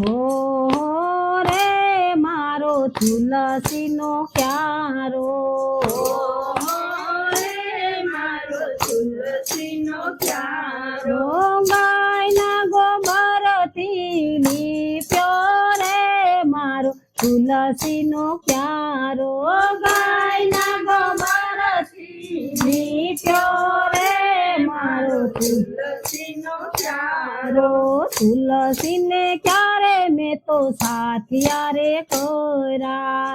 હો રે મારો તુલસીનો ક્યારો? ગાયના ગોબરથી લીપ્યો રે મારો તુલસીનો ક્યારો? ગાયના ગોબરથી લીપ્યો રે મારો તુલસીનો ક્યારો? તુલસીને ક્યારે મેં તો સાથિયા રે કોરા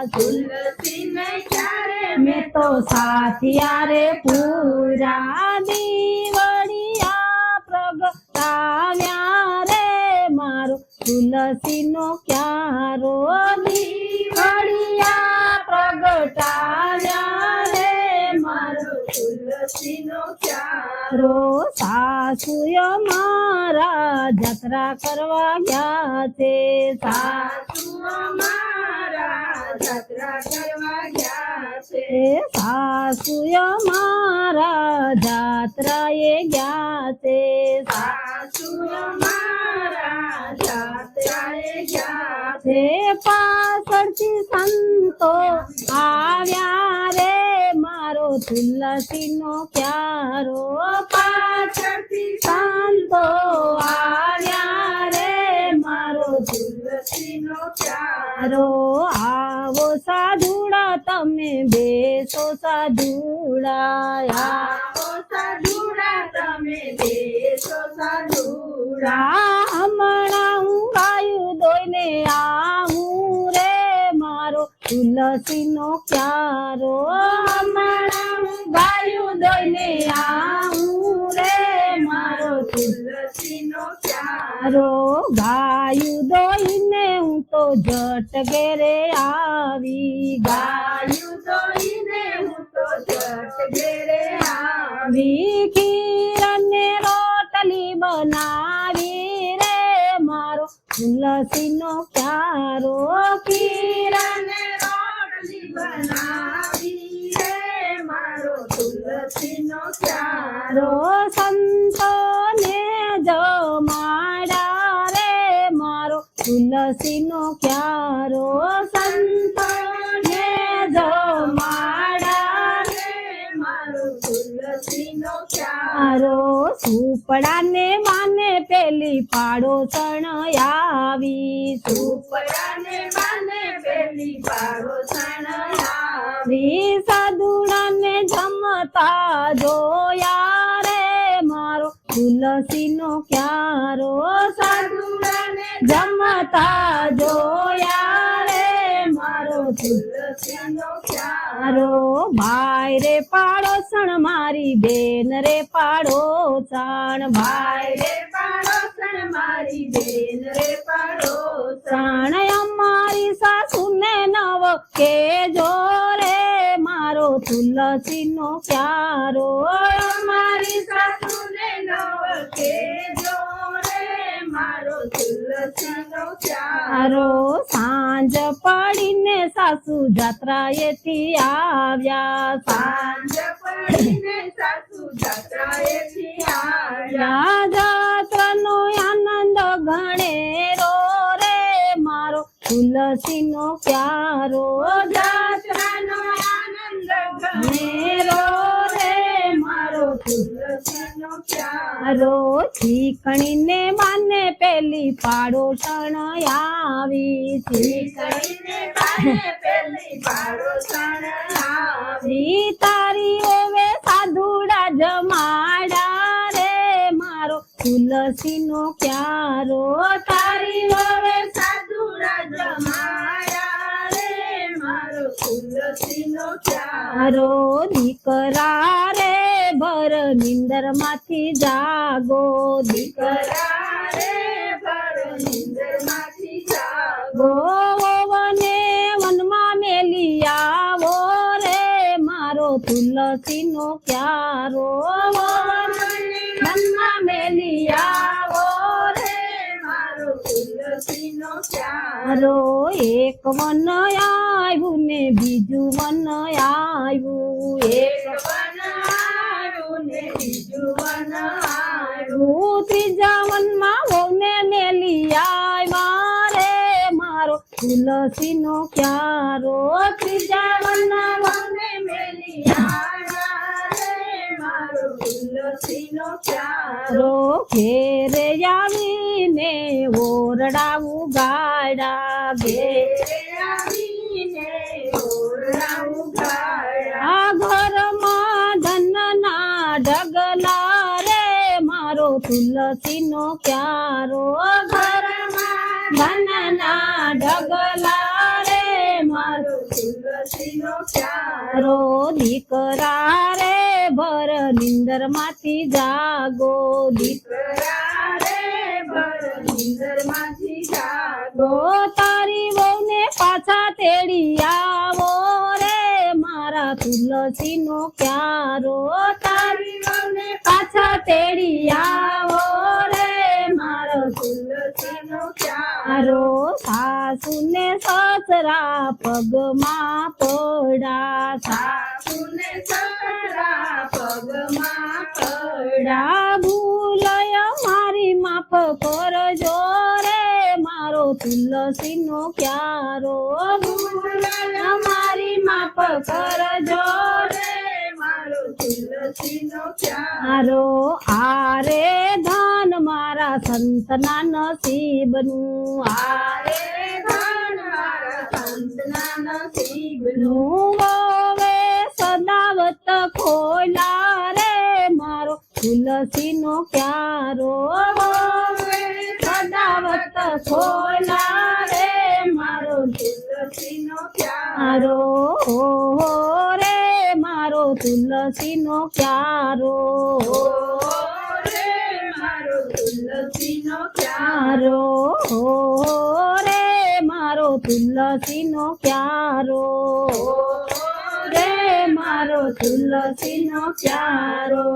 મેં તો સાથિયા રે પૂરા દીવડિયા પ્રગટાવ્યા રે મારો તુલસીનો ક્યારો દીવડિયા પ્રગટાવ્યા રે મારો રો સાસુય મારા જત્રા કરવા ગયા છે સાસુ એ સાસુય મારા જાત્રાએ ગયા છે છે પાછળથી સંતો આવ્યા રે મારો તુલસીનો ક્યારો પાછળથી સંતો આવ્યા રે મારો તુલસીનો ક્યારો આવો સાધુડા તમે બેસો સાધુડા આવો સાધુડા હમણાં હું તુલસીનો ક્યારો હમણાં ગાયું દોઈને આવું રે. મારો તુલસીનો ગાયું દોઈને હું તો જટ ઘેરે આવી. ગાયું દોઈને હું તો જટ ઘેરે આવી. ખીર રોટલી બનાવી રે. મારો તુલસીનો ક્યારો ખીર બનાવી રે મારો તુલસીનો ક્યારો સંતોને જમાડા રે મારો તુલસીનો ક્યારો ક્યારો સુપડાને માને પેલી પાડો સણ આવી સુપડાને માને પેલી પાડો સણ આવી સાધુડાને જમતા જોયા રે મારો તુલસીનો ક્યારો. સાધુડાને જમતા જોયા રે મારો તુલસીનો ક્યારો ભાઈ રે પાડોસણ મારી બેન રે પાડોસણ ભાઈ રે પાડોસણ મારી બેન રે પાડોસણ અમારી સાસુને નવ કે જો રે મારો તુલસીનો ક્યારો અમારી સાસુને નવ કે જો મારો સાંજ પડીને સાસુ જાત્રાએથી આવ્યા. સાંજ પડીને સાસુ જાત્રાએથી આવ્યા. જાત્રાનો આનંદ ગણેરો રે મારો તુલસીનો ક્યારો જાત્રાનો આનંદ ગણેરો રે મારો તુલસીનો પ્યારો. ચીકણીને માને પેલી પેલી પાડોશણ આવી તારી ઓવે સાધુડા જમાડા રે મારો તુલસીનો ક્યારો? તારી હવે સાધુડા જમાડા રે મારો તુલસીનો ક્યારો? દીકરા રે ભર નિંદરમાંથી જાગો, દીકરા જાગો વને વનમાં મેલી આવો રે મારો તુલસીનો ક્યારો વનમાં મેલી આવો રે મારો તુલસીનો ક્યારો એક વન આવ્યું ને બીજું વન આવ્યું એક વન આવ્યું ને બીજું વન આવ્યું ત્રીજા વનમાં વહુને મેલી આવ્યા તુલસીનો ક્યારો ત્રીજા વનમાં મને મેલિયા રે મારો તુલસીનો પ્યારો રો ઘેરે આવીને ઓરડાવું ગાડા ઘેર આવીને ઓરડાવું ગાડા આ ઘરમાં ધનના ઢગલા રે મારો તુલસીનો ક્યારો ઘરમાં ધનના ઢગલા રે મારો તુલસીનો પ્યારો રો દીકરા રે ભર નિંદરમાંથી જાગો દીકરા રે ભર નિંદરમાંથી જાગો ગો તારી વહુને પાછા તેડી આવો રે મારા તુલસીનો ક્યારો તારી વહુને પાછા તેડી સસરા પગમાં પડા સાસુને સસરા પગમાં પડા ભૂલય મારી માફ કરજો રે. મારો તુલસીનો ક્યારો ભૂલય મારી માફ કરજો રે. મારો તુલસીનો મારો આરે ધન મારા સંતના નસીબનું. આરે ધન નું હવે સદાવત ખોલા રે મારો તુલસીનો ક્યારો હવે સદાવત ખોલા રે મારો તુલસીનો પ્યારો. ક્યારો રે મારો તુલસીનો ક્યારો રે મારો તુલસીનો પ્યારો. ક્યારો રે મારો તુલસીનો ક્યારો? રે મારો તુલસીનો ક્યારો?